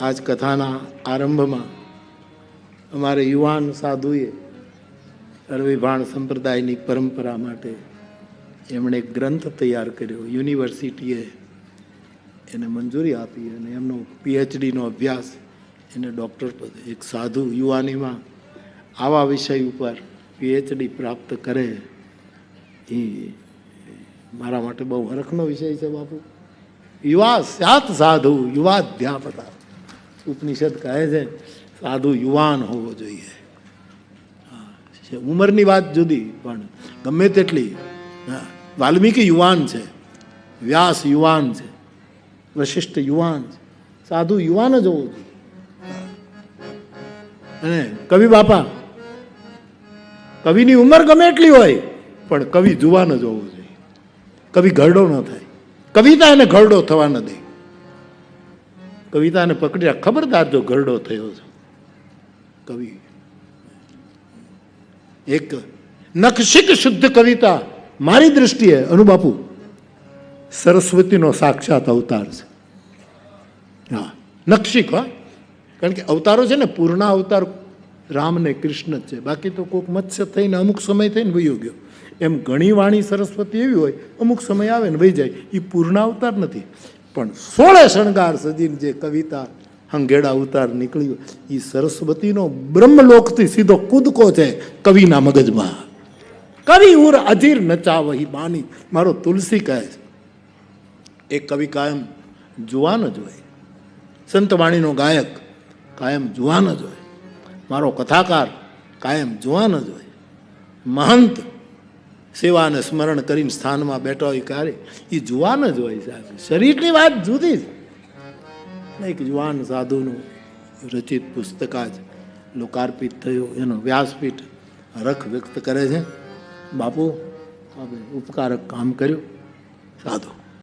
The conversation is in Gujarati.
આજ કથાના આરંભમાં અમારે યુવાન સાધુએ અળવીભાણ સંપ્રદાયની પરંપરા માટે એમણે ગ્રંથ તૈયાર કર્યો. યુનિવર્સિટીએ એને મંજૂરી આપી અને એમનો પીએચડીનો અભ્યાસ એને ડૉક્ટર પદે. એક સાધુ યુવાનીમાં આવા વિષય ઉપર પીએચડી પ્રાપ્ત કરે એ મારા માટે બહુ હરખનો વિષય છે બાપુ. યુવા સ્યાત સાધુ, યુવાધ્યાપતા. ઉપનિષદ કહે છે, સાધુ યુવાન હોવો જોઈએ. ઉંમરની વાત જુદી, પણ ગમે તેટલી વાલ્મીકી યુવાન છે, વ્યાસ યુવાન છે, વશિષ્ઠ યુવાન છે, સાધુ યુવાન જ હોવો જોઈએ. અને કવિ બાપા, કવિની ઉંમર ગમે એટલી હોય, પણ કવિ જુવાન જ હોવો જોઈએ. કવિ ઘરડો ન થાય. કવિતા એને ઘરડો થવા ન દે. કવિતાને પકડી રાખ. ખબરદાર જો ઘરડો થયો છે. કવિ. એક નકશિક શુદ્ધ કવિતા મારી દૃષ્ટિએ અનુબાપુ સરસ્વતીનો સાક્ષાત અવતાર છે. હા નકશિક હા. કારણ કે અવતારો છે ને, પૂર્ણા અવતાર રામ ને કૃષ્ણ જ છે. બાકી તો કોઈક મત્સ્ય થઈને અમુક સમય થઈને વયો ગયો. એમ ઘણી વાણી સરસ્વતી એવી હોય, અમુક સમય આવે ને વહી જાય. એ પૂર્ણ અવતાર નથી. પણ સોળે શણગાર સજીને જે કવિતા હંગેડા ઉતાર નીકળ્યો એ સરસ્વતીનો બ્રહ્મલોકથી સીધો કૂદકો છે કવિના મગજમાં. કવિ ઉર અજીર નચાવહી બાની, મારો તુલસી કહે છે. એ કવિ કાયમ જુવાન જ હોય. સંતવાણીનો ગાયક કાયમ જુવાન જ હોય. મારો કથાકાર કાયમ જુવાન જ હોય. મહંત સેવા અને સ્મરણ કરીને સ્થાનમાં બેઠો હોય ક્યારે? એ જુવાન જ હોય સાહેબ. શરીરની વાત જુદી જ. એક જુવાન સાધુનું રચિત પુસ્તક આજ લોકાર્પિત થયું. એનો વ્યાસપીઠ રખ વ્યક્ત કરે છે. બાપુ આપણે ઉપકારક કામ કર્યું. સાધુ.